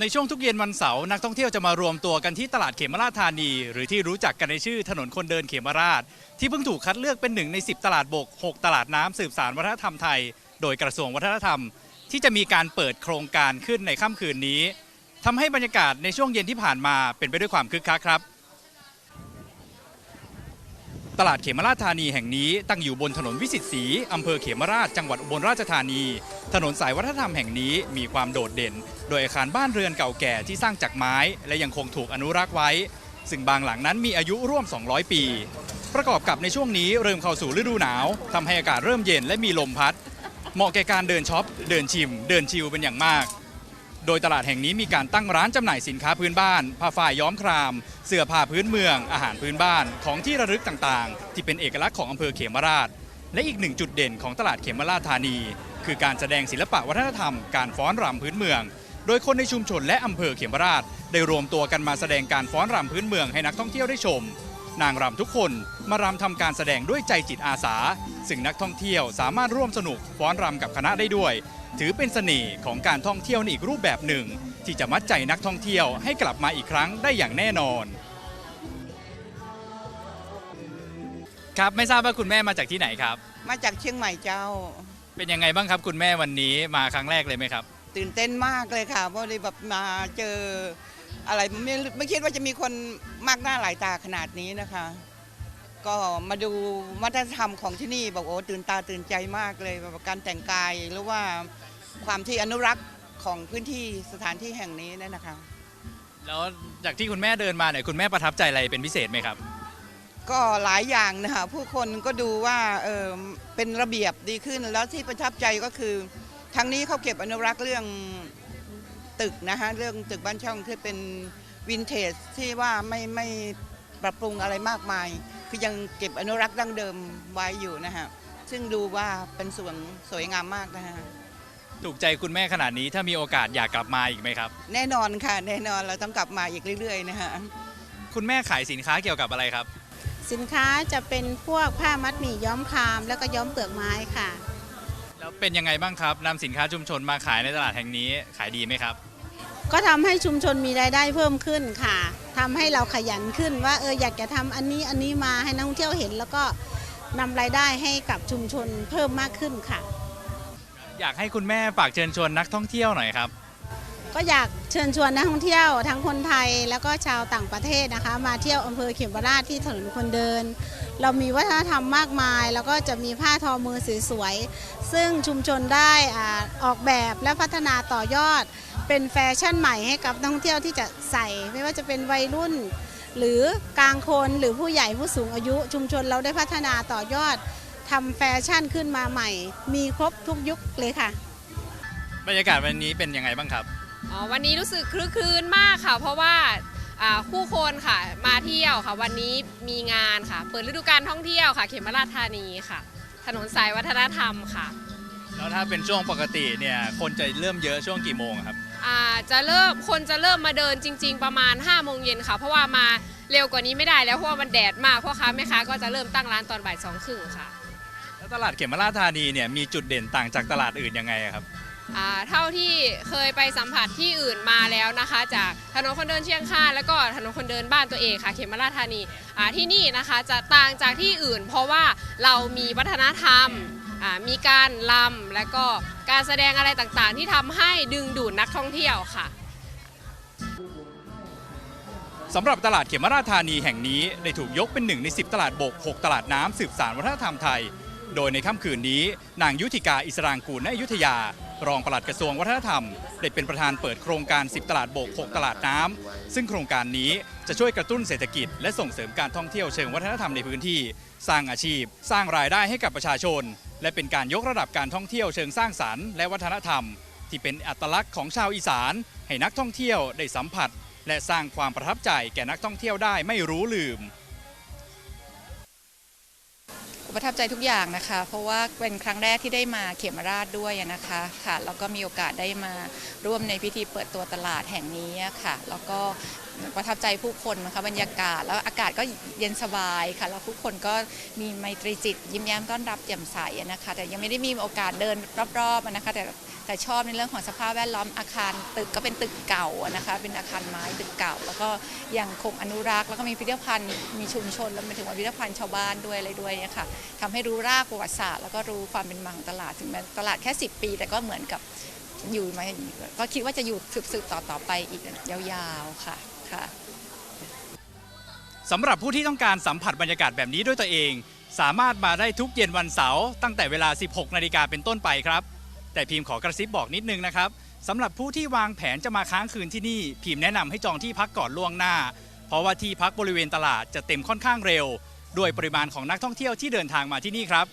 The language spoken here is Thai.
ในช่วงทุกเย็นวันเสาร์นักท่องเที่ยวจะมารวมตัวกันที่ตลาดเขมราชธานี หรือที่รู้จักกันในชื่อถนนคนเดินเขมราช ที่เพิ่งถูกคัดเลือกเป็นหนึ่งใน 10 ตลาดบก 6 ตลาดน้ำสืบสารวัฒนธรรมไทย โดยกระทรวงวัฒนธรรม ที่จะมีการเปิดโครงการขึ้นในค่ำคืนนี้ทำให้บรรยากาศในช่วงเย็นที่ผ่านมาเป็นไปด้วยความคึกคักครับ ตลาดเขมราชธานีแห่งนี้ตั้งอยู่บนถนนวิสิตศรีอำเภอเขมราชจังหวัดอุบลราชธานี ถนนสายวัฒนธรรมแห่งนี้มีความโดดเด่น ดยอาคารบ้านเรือนเก่าแก่ที่สร้างจากไม้ และยังคงถูกอนุรักษ์ไว้ ซึ่งบางหลังนั้นมีอายุร่วม 200 ปี ประกอบกับในช่วงนี้เริ่มเข้าสู่ฤดูหนาวทำให้อากาศเริ่มเย็นและมีลมพัด เหมาะแก่การเดินช็อป เดินชิม เดินชิลเป็นอย่างมาก โดยตลาดแห่งนี้มีการตั้งร้านจำหน่ายสินค้าพื้นบ้าน ผ้าฝ้ายย้อมคราม เสื้อผ้าพื้นเมือง อาหารพื้นบ้าน ของที่ระลึกต่างๆ ที่เป็นเอกลักษณ์ของอำเภอเขมราช และอีกหนึ่งจุดเด่นของตลาดเขมราชธานี คือการแสดงศิลปะวัฒนธรรม การฟ้อนรำพื้นเมือง โดยคนในชุมชนและอำเภอเขมราช ได้รวมตัวกันมาแสดงการฟ้อนรำพื้นเมืองให้นักท่องเที่ยวได้ชม นางรำทุกคนมารำทำการแสดงด้วยใจจิตอาสา ซึ่งนักท่องเที่ยวสามารถร่วมสนุกฟ้อนรำกับคณะได้ด้วย ถือเป็นเสน่ห์ของการท่องเที่ยวในอีกรูปแบบหนึ่ง ที่จะมัดใจนักท่องเที่ยวให้กลับมาอีกครั้งได้อย่างแน่นอน ครับไม่ทราบว่าคุณแม่มาจากที่ไหนครับ มาจากเชียงใหม่เจ้า เป็นยังไงบ้างครับคุณแม่วันนี้มาครั้งแรกเลยไหมครับ ตื่นเต้นมากเลยค่ะเพราะเลยแบบมาเจออะไรไม่ไม่คิดว่าจะมีคนมากหน้าหลายตาขนาดนี้นะคะ ก็มาดูวัฒนธรรมของที่นี่บอกโอ้ตื่นตาตื่นใจมากเลยแบบการแต่งกายหรือว่าความที่อนุรักษ์ของพื้นที่สถานที่แห่งนี้นั่นนะคะ แล้วจากที่คุณแม่เดินมาเนี่ยคุณแม่ประทับใจอะไรเป็นพิเศษไหมครับ ก็หลายอย่างนะคะผู้คนก็ดูว่าเออเป็นระเบียบดีขึ้นแล้วที่ประทับใจก็คือ ทางนี้เขาเก็บอนุรักษ์เรื่องตึกนะคะเรื่องตึกบ้านช่องที่เป็นวินเทจที่ว่าไม่ไม่ปรับปรุงอะไรมากมาย คือยังเก็บอนุรักษ์ดั้งเดิมไว้อยู่นะฮะซึ่งดูว่าเป็นส่วนสวยงามมากนะฮะถูกใจคุณแม่ขนาดนี้ถ้ามีโอกาสอยากกลับมาอีกไหมครับ แน่นอนค่ะ แน่นอนเราต้องกลับมาอีกเรื่อยๆนะฮะคุณแม่ขายสินค้าเกี่ยวกับอะไรครับ สินค้าจะเป็นพวกผ้ามัดหมี่ย้อมคราม แล้วก็ย้อมเปลือกไม้ค่ะ แล้วเป็นยังไงบ้างครับนำสินค้าชุมชนมาขายในตลาดแห่งนี้ขายดีไหมครับ ก็ทำให้ชุมชนมีรายได้เพิ่มขึ้นค่ะทำให้เราขยันขึ้นว่าเอออยากจะทำอันนี้อันนี้มาให้นักท่องเที่ยวเห็น แล้วก็นำรายได้ให้กับชุมชนเพิ่มมากขึ้นค่ะ อยากให้คุณแม่ฝากเชิญชวนนักท่องเที่ยวหน่อยครับ ก็อยากเชิญชวนนักท่องเที่ยวทั้งคนไทยแล้วก็ชาวต่างประเทศนะคะ มาเที่ยวอำเภอเขมราชที่ถนนคนเดิน เรามีวัฒนธรรมมากมาย แล้วก็จะมีผ้าทอมือสวยๆซึ่งชุมชนได้อออกแบบและพัฒนาต่อยอด เป็นแฟชั่นใหม่ให้กับนักท่องเที่ยวที่จะใส่ ไม่ว่าจะเป็นวัยรุ่น หรือกลางคนหรือผู้ใหญ่ผู้สูงอายุ ชุมชนเราได้พัฒนาต่อยอดทำแฟชั่นขึ้นมาใหม่ มีครบทุกยุคเลยค่ะ บรรยากาศวันนี้เป็นยังไงบ้างครับ อ๋อวันนี้รู้สึกคลึกคลืนมากค่ะ เพราะว่าอ่าผู้คนค่ะมาเที่ยวค่ะ วันนี้มีงานค่ะ เปิดฤดูการท่องเที่ยวค่ะ เขมราชธานีค่ะ ถนนสายวัฒนธรรมค่ะแล้วถ้าเป็นช่วงปกติเนี่ยคนจะเริ่มเยอะช่วงกี่โมงครับอ่าจะเริ่มคนจะเริ่มมาเดินจริง ๆ ประมาณ5้าโมงเย็นค่ะ เพราะว่ามาเร็วกว่านี้ไม่ได้แล้วเพราะว่ามันแดดมากพ่อค้าแม่ค้าก็จะเริ่มตั้งร้านตอนบ่ายสองครึ่งค่ะ แล้วตลาดเขมราชธานีเนี่ยมีจุดเด่นต่างจากตลาดอื่นยังไงครับอ่า เท่าที่เคยไปสัมผัสที่อื่นมาแล้วนะคะ จากถนนคนเดินเชียงคานแล้วก็ถนนคนเดินบ้านตัวเองค่ะ เขมราชธานีที่นี่นะคะจะต่างจากที่อื่น เพราะว่าเรามีวัฒนธรรมมีการลำและก็การแสดงอะไรต่างๆ ที่ทำให้ดึงดูดนักท่องเที่ยวค่ะสำหรับตลาดเขมราชธานีแห่งนี้ได้ถูกยกเป็นหนึ่งใน 10 ตลาดบก 6 ตลาดน้ำสืบสานวัฒนธรรมไทย โดยในค่ำคืนนี้ นางยุทธิกาอิสรางกูลณอยุธยา รองปลัดกระทรวงวัฒนธรรมได้เป็นประธานเปิดโครงการ 10 ตลาดโบก 6 ตลาดน้ำซึ่งโครงการนี้จะช่วยกระตุ้นเศรษฐกิจ และส่งเสริมการท่องเที่ยวเชิงวัฒนธรรมในพื้นที่ สร้างอาชีพ สร้างรายได้ให้กับประชาชน และเป็นการยกระดับการท่องเที่ยวเชิงสร้างสรรค์และวัฒนธรรม ที่เป็นอัตลักษณ์ของชาวอีสาน ให้นักท่องเที่ยวได้สัมผัส และสร้างความประทับใจแก่นักท่องเที่ยวได้ไม่รู้ลืม ประทับใจทุกอย่างนะคะ เพราะว่าเป็นครั้งแรกที่ได้มาเขมราชด้วยนะคะค่ะแล้วก็มีโอกาสได้มาร่วมในพิธีเปิดตัวตลาดแห่งนี้ค่ะ แล้วก็ประทับใจผู้คนนะคะบรรยากาศแล้วอากาศก็เย็นสบายค่ะแล้วผู้คนก็มีไมตรีจิต ยิ้มแย้มต้อนรับแจ่มใสนะคะ แต่ยังไม่ได้มีโอกาสเดินรอบๆนะคะแต่ แต่ชอบในเรื่องของสภาพแวดล้อมอาคารตึกก็เป็นตึกเก่านะคะเป็นอาคารไม้ตึกเก่า แล้วก็ยังคงอนุรักษ์แล้วก็มีพิพิธภัณฑ์มีชุมชนแล้วมาถึงว่าพิพิธภัณฑ์ชาวบ้านด้วยอะไรด้วยเนี่ยค่ะทำให้รู้รากประวัติศาสตร์แล้วก็รู้ความเป็นมาของตลาดถึงแม้ตลาดแค่ 10 ปี แต่ก็เหมือนกับอยู่มาก็คิดว่าจะอยู่สืบๆต่อๆไปอีกยาวๆค่ะค่ะสำหรับผู้ที่ต้องการสัมผัสบรรยากาศแบบนี้ด้วยตัวเอง สามารถมาได้ทุกเย็นวันเสาร์ตั้งแต่เวลา 16 นาฬิกาเป็นต้นไปครับ แต่พิมพ์ขอกระซิบบอกนิดนึงนะครับสำหรับผู้ที่วางแผนจะมาค้างคืนที่นี่ พิมพ์แนะนำให้จองที่พักก่อนล่วงหน้า เพราะว่าที่พักบริเวณตลาดจะเต็มค่อนข้างเร็ว ด้วยปริมาณของนักท่องเที่ยวที่เดินทางมาที่นี่ครับ